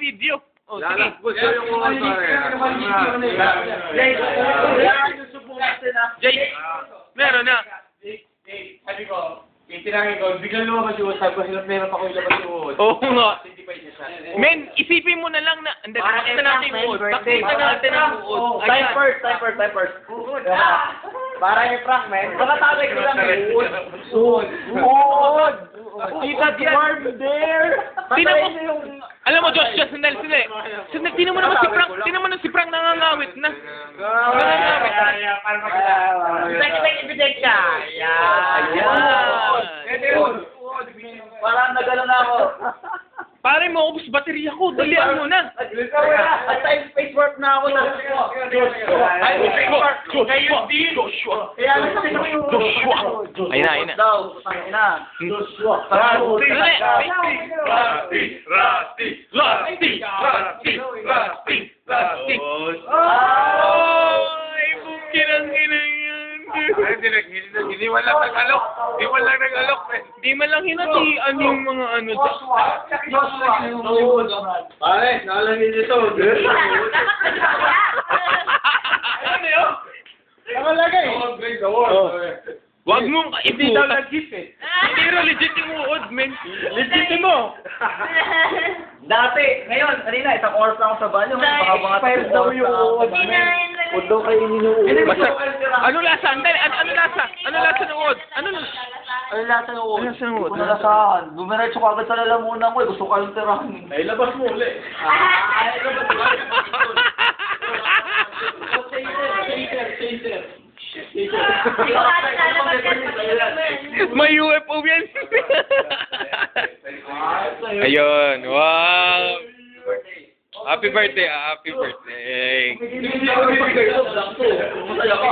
video. O, sige. Lalakbos ko yung mga pare. Jay, kailangan yung natin ah. Jay, meron na. Sabi ko, itinangin ko, biglang lumabas yung sabi ko, hirap na hirap ako ilabas yung uod. Oo nga. Hindi pa isa siya. Men, isipin mo na lang na, hindi, Parang takita natin yung uod. Takita natin ang uod. Time first, time first, time first. Para yung prank, man. Nakatagay ko lang uod. Uod. Uod. Kita warm there. Tingnan mo, alam mo, Josh, Josh, sandali, sandali. Sandali, tingnan mo naman si Frank, tingnan mo naman si Frank nangangawit na. Nangangawit. Kita ebidensya. Ayan. Parang nagano na ako. Pare, maubos baterya ko. Dalian mo na. At time na ako. Ay, space warp. Ngayon din. Joshua. Kaya nagsasabi ko yung... Joshua. Ayun na, ayun na. Daw, tangin na. Joshua. Rasti, Rasti, rasti, Rasti, Rasti, Rasti, Rasti. Ay, hindi hindi hindi man lang nag-alok. Hindi man lang nag-alok. eh. Di man lang hinatian yung mga ano dyan. Pare, nakalagay dito. Ano yun? Nakalagay. Award, Grace, award. Wag mong Hindi daw nag-gift eh. Hindi rin legit yung uod, men. Legit mo. Dati, ngayon, kanina, isang oras lang ako sa banyo. Baka mga expired daw yung uod. Huwag daw kayo inuuod. Basta, ano lasa? Andali, ano, ano lasa? Ano lasa ng uod? Ano lasa? Ano lasa ng uod? Ano lasa ng uod? Ano lasahan? Bumiretso ka agad sa lalamunan ko eh. Gusto ko kayong tirahin. Ay, labas mo uli. Ay, labas mo. May UFO yan. Ayun, wow. Happy birthday, ah, happy birthday. Masaya ka.